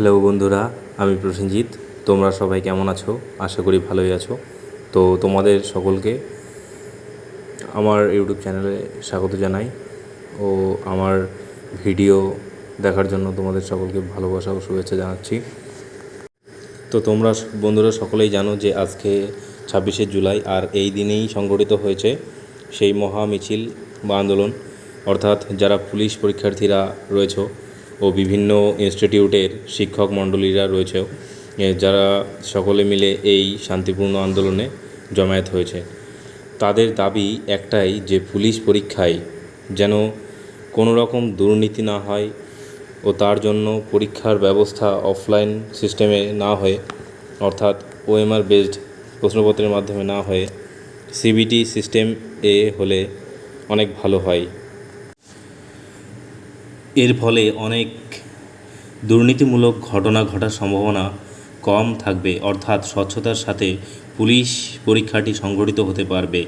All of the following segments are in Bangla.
হ্যালো বন্ধুরা, আমি প্রসেনজিৎ। তোমরা সবাই কেমন আছো? আশা করি ভালোই আছো। তো তোমাদের সকলকে আমার ইউটিউব চ্যানেলে স্বাগত জানাই ও আমার ভিডিও দেখার জন্য তোমাদের সকলকে ভালোবাসা ও শুভেচ্ছা জানাচ্ছি। তো তোমরা বন্ধুরা সকলেই জানো যে আজকে ছাব্বিশে জুলাই আর এই দিনেই সংগঠিত হয়েছে সেই মহা মিছিল বা আন্দোলন। অর্থাৎ যারা পুলিশ পরীক্ষার্থীরা রয়েছে ও বিভিন্ন ইনস্টিটিউটের শিক্ষক মণ্ডলীরা রয়েছে যারা সকলে মিলে এই শান্তিপূর্ণ আন্দোলনে জমায়েত হয়েছে। তাদের দাবি একটাই যে পুলিশ পরীক্ষায় যেন কোনো রকম দুর্নীতি না হয় ও তার জন্য পরীক্ষার ব্যবস্থা অফলাইন সিস্টেমে না হয়ে, অর্থাৎ ওএমআর বেসড প্রশ্নপত্রের মাধ্যমে না হয়ে সিবিটি সিস্টেম এ হলে অনেক ভালো হয়। এর ফলে অনেক দুর্নীতিমূলক ঘটনা ঘটার সম্ভাবনা কম থাকবে, অর্থাৎ স্বচ্ছতার সাথে পুলিশ পরীক্ষাটি সংগঠিত হতে পারবে।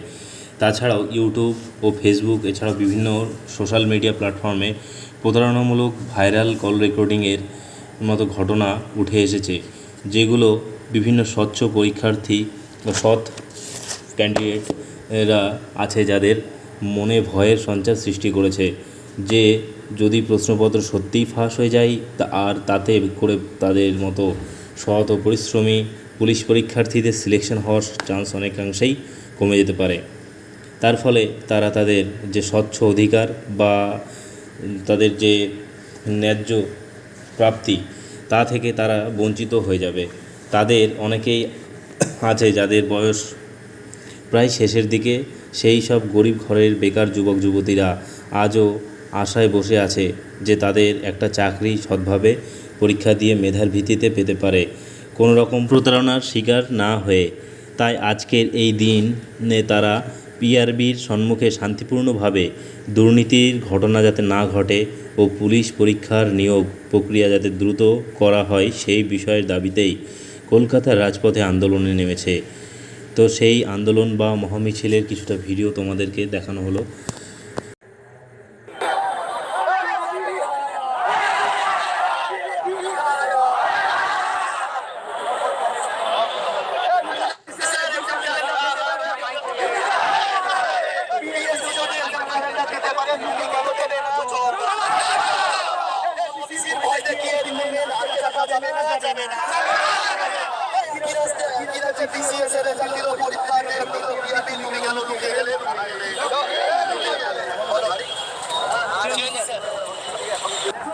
তাছাড়াও ইউটিউব ও ফেসবুক, এছাড়াও বিভিন্ন সোশ্যাল মিডিয়া প্ল্যাটফর্মে প্রতারণামূলক ভাইরাল কল রেকর্ডিংয়ের মতো ঘটনা উঠে এসেছে, যেগুলো বিভিন্ন স্বচ্ছ পরীক্ষার্থী ও সৎ ক্যান্ডিডেটরা আছে যাদের মনে ভয়ের সঞ্চার সৃষ্টি করেছে। যে যদি প্রশ্নপত্র সত্যিই ফাঁস হয়ে যায়, তা আর তাতে করে তাদের মতো সৎ ও পরিশ্রমী পুলিশ পরীক্ষার্থীদের সিলেকশন হওয়ার চান্স অনেকাংশেই কমে যেতে পারে। তার ফলে তারা তাদের যে স্বচ্ছ অধিকার বা তাদের যে ন্যায্য প্রাপ্তি, তা থেকে তারা বঞ্চিত হয়ে যাবে। তাদের অনেকেই আছে যাদের বয়স প্রায় শেষের দিকে। সেই সব গরিব ঘরের বেকার যুবক যুবতীরা আজও আশায় বসে আছে যে তাদের একটা চাকরি সৎভাবে পরীক্ষা দিয়ে মেধার ভিত্তিতে পেতে পারে। কোনো রকম প্রতারণার শিকার না হয়ে তাই আজকের এই দিনে তারা পিআরবির সম্মুখে শান্তিপূর্ণভাবে দুর্নীতির ঘটনা যাতে না ঘটে ও পুলিশ পরীক্ষার নিয়োগ প্রক্রিয়া যাতে দ্রুত করা হয় সেই বিষয়ের দাবিতেই কলকাতার রাজপথে আন্দোলনে নেমেছে। তো সেই আন্দোলন বা মহামিছিলের কিছুটা ভিডিও তোমাদেরকে দেখানো হলো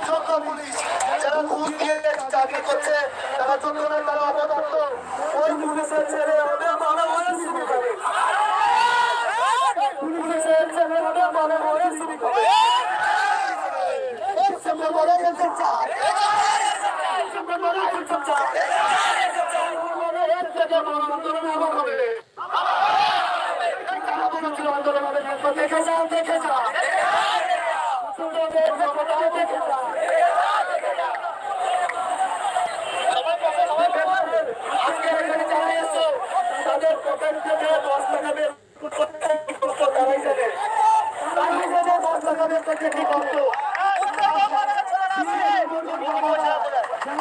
যোগ্য পুলিশ যারা ঘুষ দিয়ে চাকরি করছে তারা যোগ্য নয় তারা অপদস্থ ওই পুলিশের ছেলে ওদের মনে মনে শুরু করে পুলিশের ছেলে ওদের মনে মনে শুরু করে সঙ্গে বড় বলতে চায় সঙ্গে বড় বলতে চায় এর থেকে বড় আন্দোলন আবার হবে কারা বলেছিল আন্দোলন হবে দেখে যাও দেখে যাও ছোটদের জগৎটাও দেখে যাও আজকে এখানে যারা এসছো, তাদের পকেট থেকে দশ টাকা বের করতে করতে তারাই জানে। তারাই জানে দশ টাকা বের করতে কি করতো।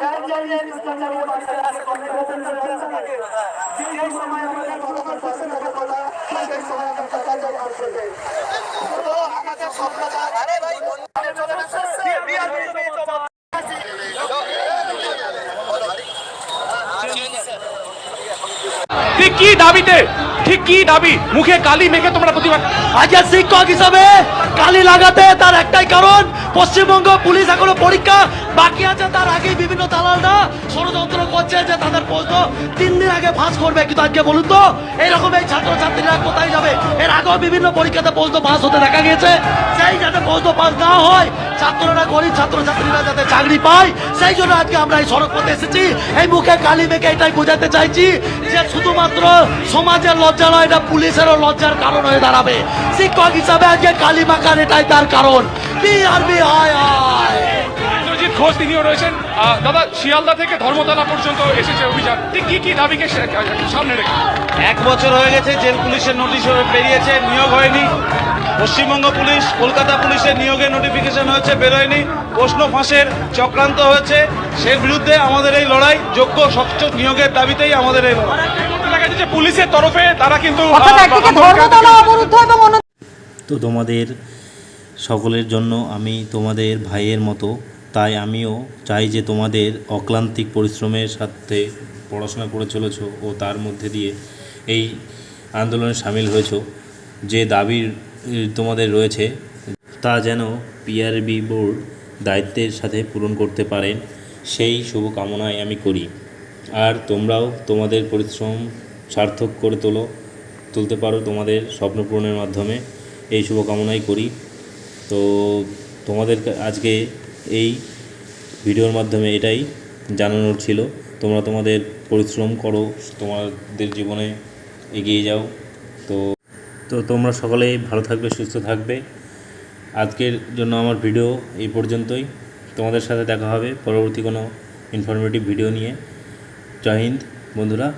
যার জায়গায় ইসলাম জানিয়ে বাসায় আসে, কখনো কখনো বেঁচে থাকে। ঠিক কি দাবিতে? ঠিক কি দাবি? মুখে কালি মেখে তোমরা প্রতিবাদ আজকে শিক্ষক হিসাবে কালি লাগাতে তার একটাই কারণ। পশ্চিমবঙ্গ পুলিশ এখনও পরীক্ষা বাকি আছে তার আগে বিভিন্ন দালালরা ষড়যন্ত্র করছে যে তাদের প্রশ্ন তিন দিন আগে ফাঁস করবে কিন্তু আজকে বলুন তো, এইরকম এই ছাত্রছাত্রীরা কোথায় যাবে? এর আগেও বিভিন্ন পরীক্ষাতে প্রশ্ন পাস হতে দেখা গেছে সেই যাতে প্রশ্ন পাস না হয়, ছাত্ররা গরিব ছাত্রছাত্রীরা যাতে চাকরি পায়, সেই জন্য আজকে আমরা এই সড়ক পথে এসেছি। এই মুখে কালি মেখে এটাই বোঝাতে চাইছি যে শুধুমাত্র সমাজের লজ্জা নয়, এটা পুলিশেরও লজ্জার কারণ হয়ে দাঁড়াবে। শিক্ষক হিসাবে আজকে কালি মাখার এটাই তার কারণ। বিআরবি হয় হয় ইন্দ্রজিৎ ঘোষ তিনিও রয়েছেন। দাদা শিয়ালদা থেকে ধর্মতলা পর্যন্ত এসেছে অভিযান। ঠিক কি কি দাবিকে সামনে রেখে? এক বছর হয়ে গেছে জেল পুলিশের নোটিশ বেরিয়েছে নিয়োগ হয়নি। পশ্চিমবঙ্গ পুলিশ কলকাতা পুলিশের নিয়োগের নোটিফিকেশন হয়েছে বেরোয়নি। প্রশ্ন ফাঁসের চক্রান্ত হয়েছে। সেই বিরুদ্ধে আমাদের এই লড়াই যোগ্য স্বচ্ছ নিয়োগের দাবিতেই আমাদের এই লড়াই। যে পুলিশের তরফে তারা কিন্তু তো তোমাদের সকলের জন্য আমি তোমাদের ভাইয়ের মতো তাই আমিও চাই যে তোমাদের অক্লান্তিক পরিশ্রমের সাথে পড়াশোনা করে চলেছ ও তার মধ্যে দিয়ে এই আন্দোলনে সামিল হয়েছ। যে দাবি তোমাদের রয়েছে তা যেন পিআরবি বোর্ড দায়িত্বের সাথে পূরণ করতে পারেন সেই শুভকামনাই আমি করি। আর তোমরাও তোমাদের পরিশ্রম সার্থক করে তোলো, তুলতে পারো তোমাদের স্বপ্ন পূরণের মাধ্যমে, এই শুভকামনাই করি। তো তোমাদের আজকে এই ভিডিওর মাধ্যমে এটাই জানানোর ছিল। তোমরা তোমাদের পরিশ্রম করো, তোমাদের জীবনে এগিয়ে যাও। তো তো তোমরা সকলেই ভালো থাকবে, সুস্থ থাকবে। আজকের জন্য আমার ভিডিও এই পর্যন্তই। তোমাদের সাথে দেখা হবে পরবর্তী কোনো ইনফরমেটিভ ভিডিও নিয়ে। জয় হিন্দ, বন্ধুরা।